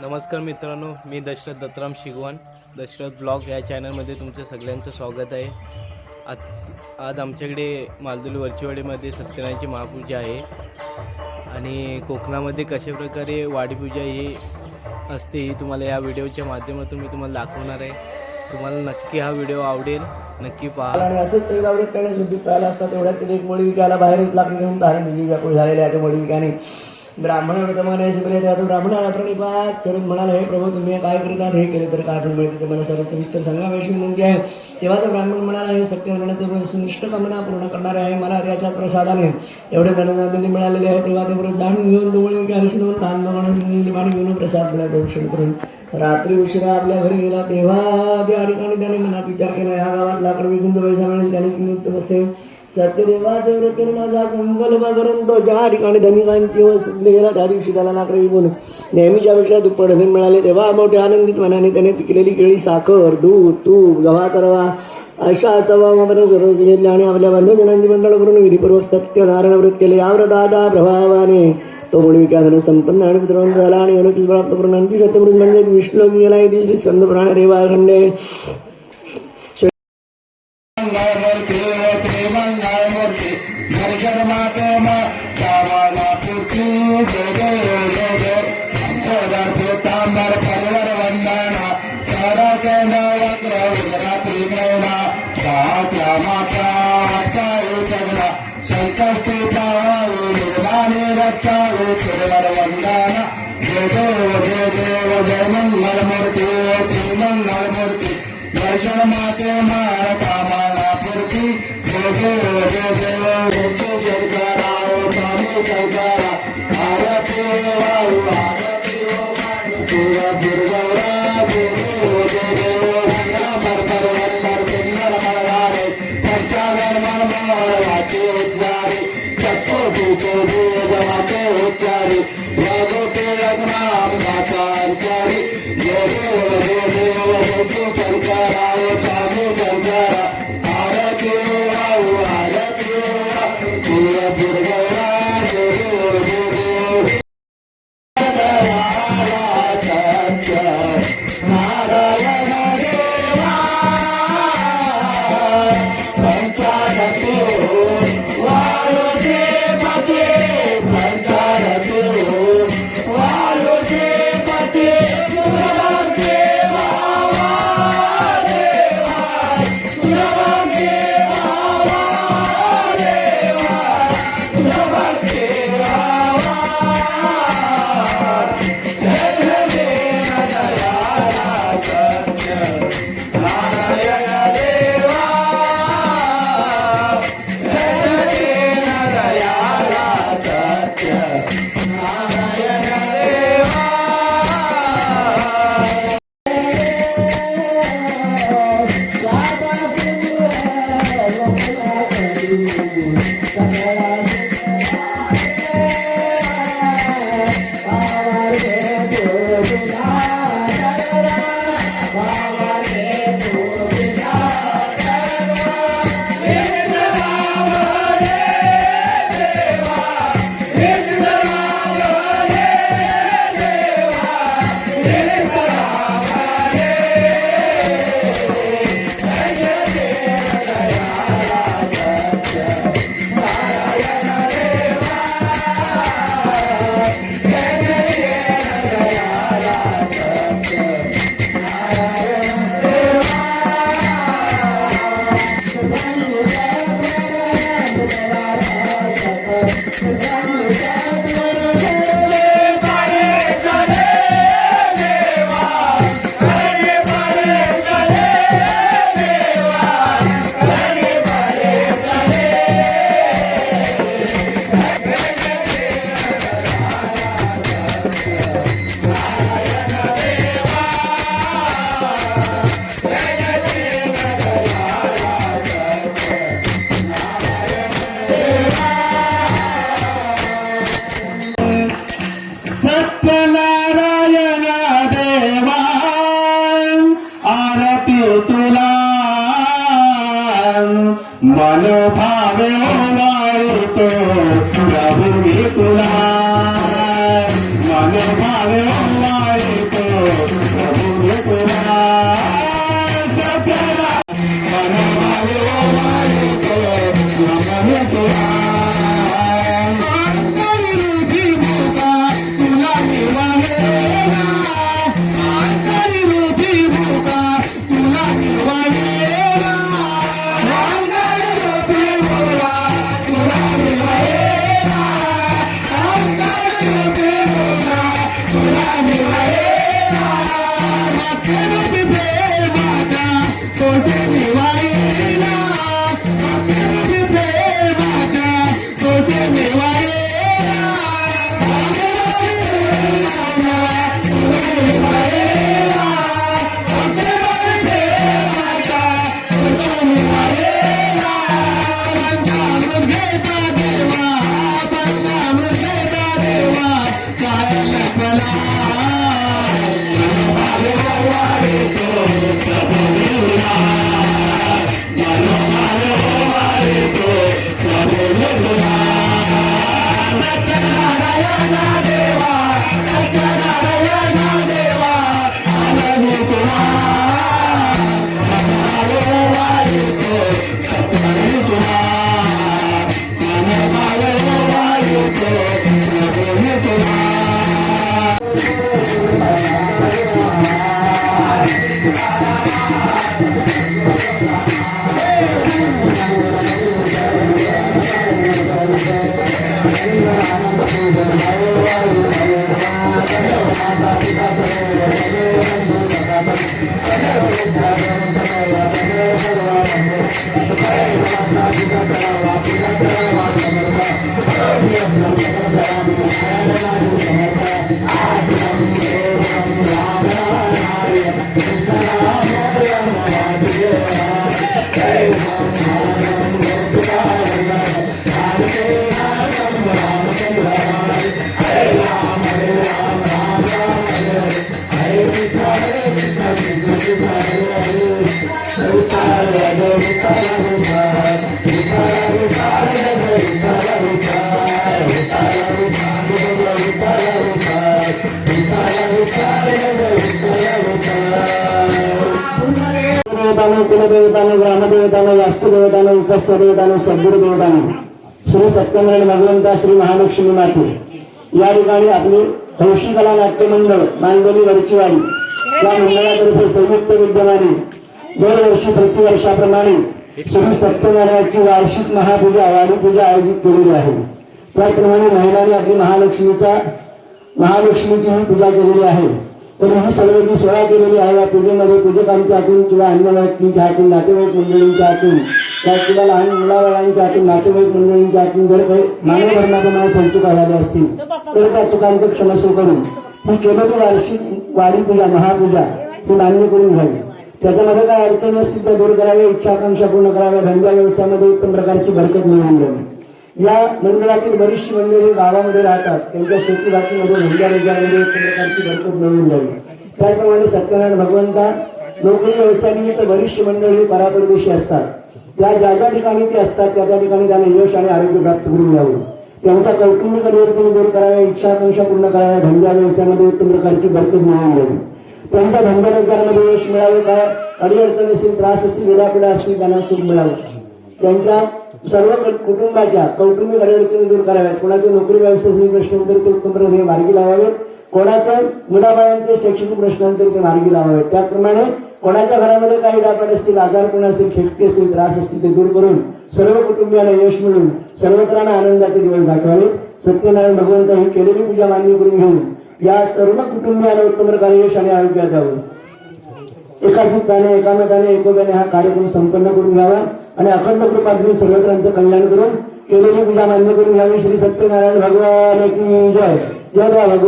नमस्कार मित्रांनो मी दशरथ दत्तराम शिगवण दशरथ ब्लॉग या चॅनलमध्ये तुमचं सगळ्यांचं स्वागत आहे. आज आज आमच्याकडे मालदुली वरचीवाडीमध्ये सत्यनारायणची महापूजा आहे. आणि कोकणामध्ये कशाप्रकारे वाडीपूजा ही असते ही तुम्हाला या व्हिडिओच्या माध्यमातून मी तुम्हाला दाखवणार आहे. तुम्हाला नक्की हा व्हिडिओ आवडेल नक्की पहा. आणि असंच एकदा त्याने करण्यास उद्युक्त आला असता तेवढ्यात एक मळी विकायला बाहेर लागून घेऊन तारण व्याकुळ झालेल्या आहे त्या मळी विकाने ब्राह्मण व्रतमाने शिकले त्या ब्राह्मणाला प्रणिपात करून म्हणाले हे प्रभू तुम्ही काय करतात हे केले तर काय मिळते. ते मला सर्व सविस्तर सांगावेशी विनंती आहे. तेव्हा तर ब्राह्मण म्हणाला हे सत्यनारायणाचे सुनिष्ठ कामना पूर्ण करणारे आहे. मला त्याच्यात प्रसादाने एवढे धनधान्य मिळालेले आहे. तेव्हा ते परत जाणून घेऊन दोन मळी विकायला शिनवून ताण पाणी घेऊन प्रसाद मिळाला दर्शन करून रात्री उशिरा आपल्या घरी गेला. तेव्हा त्या ठिकाणी त्याने मनात विचार केला या गावात लाकड विकून जो पैसा मिळेल त्याने किंमत बसेल सत्यदेवाचे व्रत करण्याचा करून तो ज्या ठिकाणी धनिकांची वसत गेला त्या दिवशी त्याला नाकडे विकून नेहमीच्या पेक्षा दुप्पट धन मिळाले तेव्हा मोठ्या आनंदित मनाने त्याने पिकलेली केळी साखर दूध तूप गव्हा करवा अशा सवामापन सर्व घेतले आणि आपल्या बंधुजनांची मंडळ करून विधीपूर्वक सत्यनारायण व्रत केले. या दादा प्रभावाने तो मुळी संपन्न आणि पुत्रवंत झाला आणि अलौकिक प्राप्त करून अंती सत्यपुरुष म्हणजे विष्णू गेला इथे श्री स्कंद पुराण रेवा खंडे. दर्शन রাধা देवतानं कुलदेवतानं ग्रामदेवतानं वास्तुदेवतानं उपस्थदेवतानं सद्गुरुदेवतानं श्री सत्यनारायण भगवंता श्री महालक्ष्मी माते. या ठिकाणी आपली हौशी कला नाट्य मंडळ मांडवली वरचीवाडी या मंडळातर्फे संयुक्त विद्यमाने दरवर्षी प्रतिवर्षाप्रमाणे श्री सत्यनारायणाची वार्षिक महापूजा वाडी पूजा आयोजित केलेली आहे. त्याप्रमाणे महिलांनी आपली महालक्ष्मीचा महालक्ष्मीची ही पूजा केलेली आहे. तर ही सर्व जी सेवा केलेली आहे. या पूजेमध्ये पूजकांच्या हातून किंवा अन्य व्यक्तींच्या हातून नातेवाईक मंडळींच्या हातून त्या किंवा लहान मुलाबाळांच्या हातून नातेवाईक मंडळींच्या हातून जर काही मानव धर्माप्रमाणे चुका झाल्या असतील तर त्या चुकांचं क्षमस्व करून ही केलेली वार्षिक वारी पूजा महापूजा ही मान्य करून घ्यावी. त्याच्यामध्ये काय अडचणी असतील त्या दूर कराव्या इच्छा आकांक्षा पूर्ण कराव्या धंदा व्यवसायामध्ये उत्तम प्रकारची बरकत मिळवून द्यावी. या मंडळातील बरीचशी मंडळी गावामध्ये राहतात. त्यांच्या शेती बाकीमध्ये धंद्या रोजगारमध्ये उत्तम प्रकारची बरकत मिळवून द्यावी त्याप्रमाणे सत्यनारायण भगवंता नोकरी व्यवसायानिमित्त बरीचशी मंडळी परापरदेशी असतात. त्या ज्या ज्या ठिकाणी ते असतात त्या त्या ठिकाणी त्यांना यश आणि आरोग्य प्राप्त करून द्यावं. त्यांच्या कौटुंबिक अडचणी दूर कराव्या इच्छा आकांक्षा पूर्ण कराव्या धंद्या व्यवसायामध्ये उत्तम प्रकारची बरकत मिळवून द्यावी. त्यांच्या धंदा रोजगारामध्ये यश मिळावे काय अडीअडचणी असतील त्रास असतील विडापिडा असतील त्यांना सुख मिळावं. त्यांच्या सर्व कुटुंबाच्या कौटुंबिक अडचणी दूर कराव्यात. कोणाचे नोकरी व्यवसायाचे प्रश्नांतर ते उत्तम हे मार्गी लावावेत. कोणाचं मुलाबाळांचे शैक्षणिक प्रश्नांतर ते मार्गी लावावेत. त्याचप्रमाणे कोणाच्या घरामध्ये काही डापट असतील आजारपण असतील खेळते असतील त्रास असतील ते दूर करून सर्व कुटुंबियांना यश मिळून सर्वत्रांना आनंदाचे दिवस दाखवावेत. सत्यनारायण भगवंत ही केलेली पूजा मान्य करून घेऊन या सर्व कुटुंबियांना उत्तम प्रकारे यश आणि आरोग्य द्यावं. एका चित्ताने एकामताने एकोप्याने हा कार्यक्रम संपन्न करून घ्यावा आणि अखंड कृपा देऊन सर्वत्रांचं कल्याण करून केलेली पूजा मान्य करून घ्यावी. श्री सत्यनारायण भगवान की जय. जय भगवान.